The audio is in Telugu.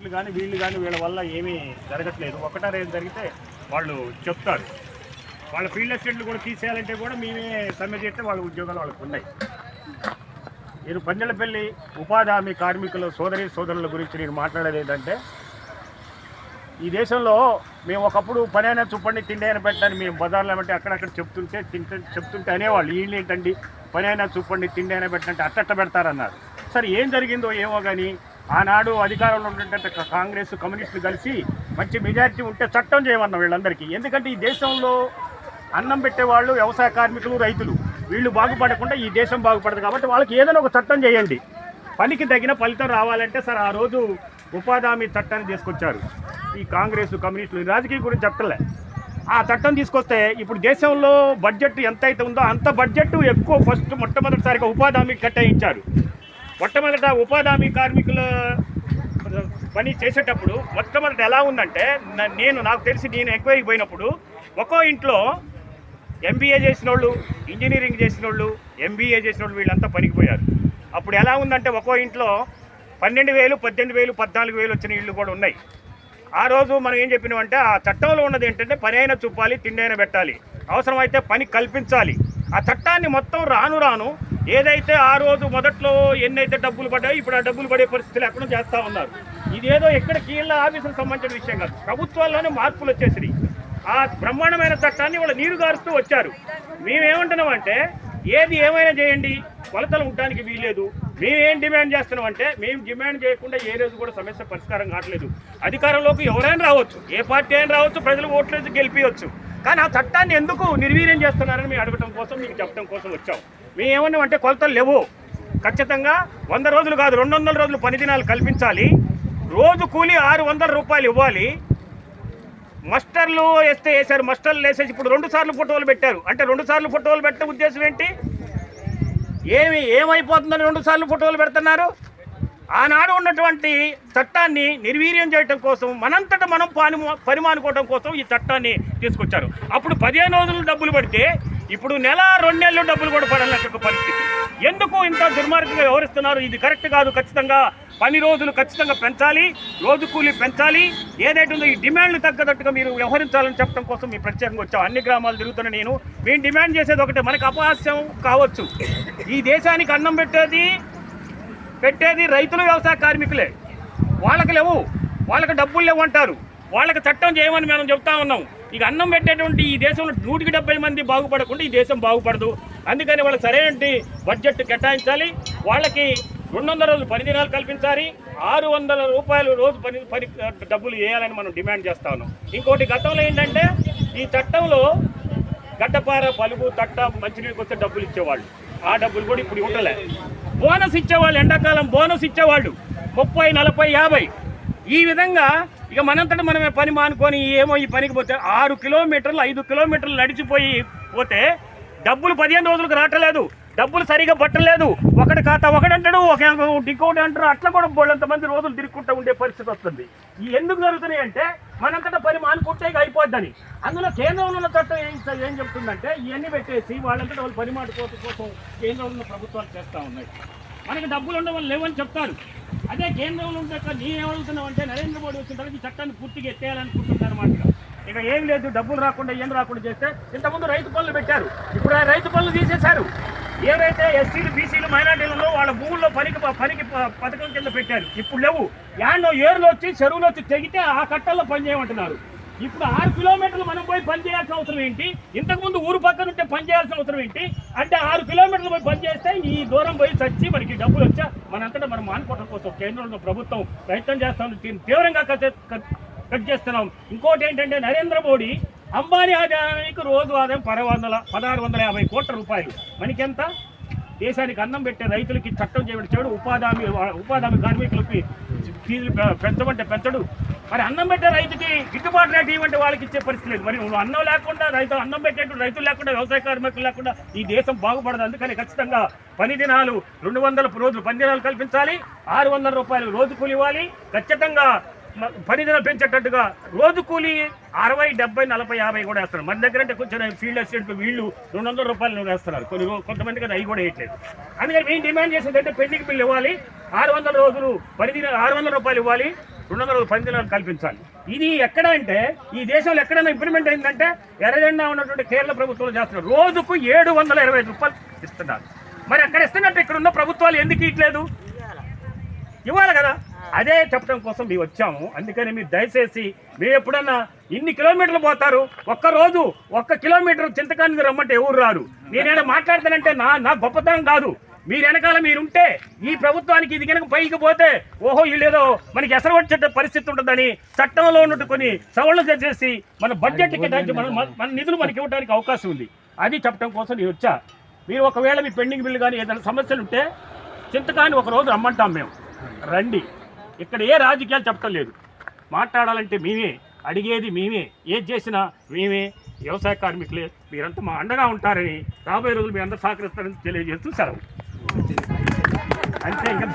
వీళ్ళు కానీ వీళ్ళు కానీ వీళ్ళ వల్ల ఏమీ జరగట్లేదు. ఒకటారు ఏం జరిగితే వాళ్ళు చెప్తారు. వాళ్ళ ఫీల్డ్ అసిస్టెంట్లు కూడా తీసేయాలంటే కూడా మేమే సమ్మె చేస్తే వాళ్ళ ఉద్యోగాలు వాళ్ళకు ఉన్నాయి. నేను పంజలపల్లి ఉపాధి హామీ కార్మికుల సోదరి సోదరుల గురించి నేను మాట్లాడేది ఏంటంటే ఈ దేశంలో మేము ఒకప్పుడు పని అయినా చూపండి తిండి అయినా పెట్టని మేము బజార్లో ఏమంటే అక్కడక్కడ చెప్తుంటే తింటే చెప్తుంటే అనేవాళ్ళు. వీళ్ళు ఏంటండి పని అయినా చూపండి తిండి అయినా పెట్టంటే అట్టట్ట పెడతారన్నారు. సరే ఏం జరిగిందో ఏమో కానీ ఆనాడు అధికారంలో ఉన్నటువంటి కాంగ్రెస్ కమ్యూనిస్టులు కలిసి మంచి మెజారిటీ ఉంటే చట్టం చేయమన్నాం వీళ్ళందరికీ. ఎందుకంటే ఈ దేశంలో అన్నం పెట్టేవాళ్ళు వ్యవసాయ కార్మికులు రైతులు. వీళ్ళు బాగుపడకుండా ఈ దేశం బాగుపడదు కాబట్టి వాళ్ళకి ఏదైనా ఒక చట్టం చేయండి. పనికి తగిన ఫలితం రావాలంటే సార్ ఆ రోజు ఉపాధి హామీ చట్టాన్ని తీసుకొచ్చారు. ఈ కాంగ్రెస్ కమ్యూనిస్టులు రాజకీయ గురించి చెప్పలే. ఆ చట్టం తీసుకొస్తే ఇప్పుడు దేశంలో బడ్జెట్ ఎంత అయితే ఉందో అంత బడ్జెట్ ఎక్కువ ఫస్ట్ మొట్టమొదటిసారిగా ఉపాధి హామీకి కేటాయించారు మొట్టమొదట ఉపాధి కార్మికుల పని చేసేటప్పుడు మొట్టమొదట ఎలా ఉందంటే నేను నాకు తెలిసి నేను ఎంక్వైరీకి పోయినప్పుడు ఒక్కో ఇంట్లో ఎంబీఏ చేసిన వాళ్ళు ఇంజనీరింగ్ చేసిన వాళ్ళు ఎంబీఏ చేసిన వాళ్ళు వీళ్ళంతా పనికి పోయారు. అప్పుడు ఎలా ఉందంటే ఒక్కో ఇంట్లో పన్నెండు వేలు పద్దెనిమిది వేలు పద్నాలుగు వేలు వచ్చిన ఇళ్ళు కూడా ఉన్నాయి. ఆ రోజు మనం ఏం చెప్పినామంటే ఆ చట్టంలో ఉన్నది ఏంటంటే పని అయినా చూపాలి తిండి అయినా పెట్టాలి. అవసరమైతే పని కల్పించాలి. ఆ చట్టాన్ని మొత్తం రాను రాను ఏదైతే ఆ రోజు మొదట్లో ఎన్నైతే డబ్బులు పడ్డాయో ఇప్పుడు ఆ డబ్బులు పడే పరిస్థితి లేకుండా చేస్తూ ఉన్నారు. ఇదేదో ఎక్కడ కీళ్ళ ఆఫీసులకు సంబంధించిన విషయం కాదు. ప్రభుత్వాల్లోనే మార్పులు వచ్చేసినాయి. ఆ బ్రహ్మాండమైన చట్టాన్ని వాళ్ళు నీరు గారుస్తూ వచ్చారు. మేమేమంటున్నామంటే ఏది ఏమైనా చేయండి కొలతలు ఉండడానికి వీల్లేదు. మేమేం డిమాండ్ చేస్తున్నామంటే మేము డిమాండ్ చేయకుండా ఏ రోజు కూడా సమస్య పరిష్కారం కావట్లేదు. అధికారంలోకి ఎవరైనా రావచ్చు ఏ పార్టీ అయినా రావచ్చు ప్రజలు ఓట్లేసి గెలిపించవచ్చు కానీ ఆ చట్టాన్ని ఎందుకు నిర్వీర్యం చేస్తున్నారని మేము అడగటం కోసం మీకు చెప్పడం కోసం వచ్చాం. మేము ఏమన్నామంటే కొలతలు లేవు. ఖచ్చితంగా వంద రోజులు కాదు రెండు వందల రోజులు పని దినాలు కల్పించాలి. రోజు కూలి ఆరు వందల రూపాయలు ఇవ్వాలి. మస్టర్లు వేస్తే వేశారు మస్టర్లు వేసేసి ఇప్పుడు రెండు సార్లు ఫోటోలు పెట్టారు. అంటే రెండు సార్లు ఫోటోలు పెట్టిన ఉద్దేశం ఏంటి? ఏమి ఏమైపోతుందని రెండు సార్లు ఫోటోలు పెడుతున్నారు? ఆనాడు ఉన్నటువంటి చట్టాన్ని నిర్వీర్యం చేయడం కోసం మనంతట మనం పాని పరిమానుకోవడం కోసం ఈ చట్టాన్ని తీసుకొచ్చారు. అప్పుడు పదిహేను రోజులు డబ్బులు పడితే ఇప్పుడు నెల రెండు నెలలు డబ్బులు కూడా పడాలన్నటువంటి పరిస్థితి. ఎందుకు ఇంత దుర్మార్గంగా వ్యవహరిస్తున్నారు? ఇది కరెక్ట్ కాదు ఖచ్చితంగా పని రోజులు ఖచ్చితంగా పెంచాలి రోజు కూలీ పెంచాలి. ఏదైతే ఉందో ఈ డిమాండ్లు తగ్గదట్టుగా మీరు వ్యవహరించాలని చెప్పడం కోసం మీ ప్రత్యేకంగా వచ్చాం. అన్ని గ్రామాలు తిరుగుతున్న నేను. మేము డిమాండ్ చేసేది ఒకటే మనకు అపహాస్యం కావచ్చు. ఈ దేశానికి అన్నం పెట్టేది పెట్టేది రైతులు వ్యవసాయ కార్మికులే. వాళ్ళకి లేవు వాళ్ళకి డబ్బులు లేవు అంటారు. వాళ్ళకి చట్టం చేయమని మనం చెప్తా ఉన్నాం. ఇక అన్నం పెట్టేటువంటి ఈ దేశంలో నూటికి డెబ్బై మంది బాగుపడకుండా ఈ దేశం బాగుపడదు. అందుకని వాళ్ళకి సరైన బడ్జెట్ కేటాయించాలి. వాళ్ళకి రెండు వందల రోజులు పని దినాలు కల్పించాలి. ఆరు వందల రూపాయలు రోజు పని పని డబ్బులు వేయాలని మనం డిమాండ్ చేస్తా ఉన్నాం. ఇంకోటి గతంలో ఏంటంటే ఈ చట్టంలో గడ్డపార పలుగు తట్ట మంచినీళ్ళకి వస్తే డబ్బులు ఇచ్చేవాళ్ళు. ఆ డబ్బులు కూడా ఇప్పుడు ఇవ్వటలే బోనస్ ఇచ్చేవాళ్ళు ఎండాకాలం బోనస్ ఇచ్చేవాళ్ళు. ముప్పై నలభై యాభై. ఈ విధంగా ఇక మనంతట మనమే పని మానుకొని ఏమో ఈ పనికి పోతే ఆరు కిలోమీటర్లు ఐదు కిలోమీటర్లు నడిచిపోయి పోతే డబ్బులు పదిహేను రోజులకు రావట్లేదు. డబ్బులు సరిగా పట్టలేదు. ఒకటి ఖాతా ఒకటి అంటాడు ఒక ఇంకోటి అంటారు. అట్లా కూడా బోళ్ళంత మంది రోజులు తిరుక్కుంటూ ఉండే పరిస్థితి వస్తుంది. ఈ ఎందుకు జరుగుతున్నాయి అంటే మనంతట పని మానుకుంటే అయిపోద్దని. అందులో కేంద్రంలో ఉన్న చట్టం ఏం ఏం చెప్తుందంటే ఇవన్నీ పెట్టేసి వాళ్ళంతటా వాళ్ళు పని మానుకోవడం కోసం కేంద్రంలో ఉన్న ప్రభుత్వాలు చేస్తూ ఉన్నాయి. మనకి డబ్బులు ఉండవని లేవని చెప్తారు. అదే కేంద్రంలో ఉంటే నేనేమడుగుతున్నావు అంటే నరేంద్ర మోడీ వచ్చిన తర్వాత ఈ చట్టాన్ని పూర్తిగా ఎత్తేయాలనుకుంటున్నారు ఇక ఏం లేదు డబ్బులు రాకుండా ఏం రాకుండా చేస్తే ఇంతకుముందు రైతు పనులు పెట్టారు. ఇప్పుడు ఆ రైతు పనులు తీసేశారు. ఏవైతే ఎస్సీలు బీసీలు మైనార్టీలలో వాళ్ళ భూముల్లో పనికి పనికి పథకం కింద పెట్టారు ఇప్పుడు లేవు. యాండో ఏరులో వచ్చి చెరువులో వచ్చి తెగితే ఆ కట్టల్లో పని చేయమంటున్నారు. ఇప్పుడు ఆరు కిలోమీటర్లు మనం పోయి పని చేయాల్సిన అవసరం ఏంటి? ఇంతకుముందు ఊరు పక్కన ఉంటే పని చేయాల్సిన అవసరం ఏంటి? అంటే ఆరు కిలోమీటర్లు పోయి పని చేస్తే ఈ దూరం పోయి చచ్చి మనకి డబ్బులు వచ్చా? మనంతటా మనం మానుకోవడం కోసం కేంద్రంలో ప్రభుత్వం ప్రయత్నం చేస్తాం దీన్ని తీవ్రంగా కట్- కట్ చేస్తున్నాం. ఇంకోటి ఏంటంటే నరేంద్ర మోడీ అంబానీ ఆదాయానికి రోజు ఆదాయం పది వందల పదహారు వందల యాభై కోట్ల రూపాయలు. మనకెంత? దేశానికి అన్నం పెట్టే రైతులకి చట్టం చేయబడి చెడు ఉపాధి హామీ ఉపాధి హామీ కార్మికులకి ఫీజులు పెంచమంటే పెంచడు. మరి అన్నం పెట్టే రైతుకి గిట్టుబాటు రేటు ఇవ్వంటే వాళ్ళకి ఇచ్చే పరిస్థితి లేదు. మరి నువ్వు అన్నం లేకుండా రైతు అన్నం పెట్టేటువంటి రైతులు లేకుండా వ్యవసాయ కార్మికులు లేకుండా ఈ దేశం బాగుపడదు. అందుకని ఖచ్చితంగా పని దినాలు రెండు వందల రోజులు పని దినాలు కల్పించాలి. ఆరు వందల రూపాయలు రోజు కూలి ఇవ్వాలి. ఖచ్చితంగా మ- పెంచేటట్టుగా రోజు కూలి అరవై డెబ్బై నలభై యాభై కూడా వేస్తారు మన దగ్గర అంటే కొంచెం ఫీల్డ్ అసిస్టెంట్ వీళ్ళు రెండు వందల రూపాయలు వేస్తున్నారు. కొన్ని కొంతమందికి కొంతమంది కదా అవి కూడా వేయట్లేదు. అందుకని మేము డిమాండ్ చేసేది అంటే పెండింగ్ బిల్లు ఇవ్వాలి. ఆరు వందల రోజులు పనిదిన ఆరు వందల రూపాయలు ఇవ్వాలి. రెండు వందల పనిదినాలు కల్పించాలి. ఇది ఎక్కడ అంటే ఈ దేశంలో ఎక్కడైనా ఇంప్లిమెంట్ అయిందంటే ఎర్రజెండా ఉన్నటువంటి కేరళ ప్రభుత్వం చేస్తున్నారు. రోజుకు ఏడు వందల ఇరవై రూపాయలు ఇస్తున్నారు. మరి అక్కడ ఇస్తున్నట్టు ఇక్కడ ఉన్న ప్రభుత్వాలు ఎందుకు ఇట్లేదు ఇవ్వాలి కదా. అదే చెప్పడం కోసం మేము వచ్చాము. అందుకని మీరు దయచేసి మీరు ఎప్పుడన్నా ఇన్ని కిలోమీటర్లు పోతారు? ఒక్క రోజు ఒక్క కిలోమీటర్ చింతకానికి రమ్మంటే ఎవరు రారు? నేనేమైనా మాట్లాడతానంటే నా నా గొప్పతనం కాదు. మీరు వెనకాల మీరుంటే ఈ ప్రభుత్వానికి ఇది కనుక పైకి పోతే ఓహో వీళ్ళేదో మనకి ఎసరు వచ్చే పరిస్థితి ఉంటుందని చట్టంలో ఉన్నట్టు కొన్ని సవరణలు మన బడ్జెట్ కేటాయించి మన మన నిధులు మనకి ఇవ్వడానికి అవకాశం ఉంది. అది చెప్పడం కోసం నేను వచ్చా. మీరు ఒకవేళ మీ పెండింగ్ బిల్లు కానీ ఏదైనా సమస్యలు ఉంటే చింతకాన్ని ఒక రోజు రమ్మంటాం మేము. రండి. ఇక్కడ ఏ రాజకీయాలు చెప్పటం లేదు. మాట్లాడాలంటే మేమే అడిగేది మేమే ఏది చేసినా మేమే వ్యవసాయ కార్మికులే. మీరంతా మా అండగా ఉంటారని రాబోయే రోజులు మీ అందరూ సహకరిస్తారని తెలియజేస్తూ సెలవు. అంతే ఇంకా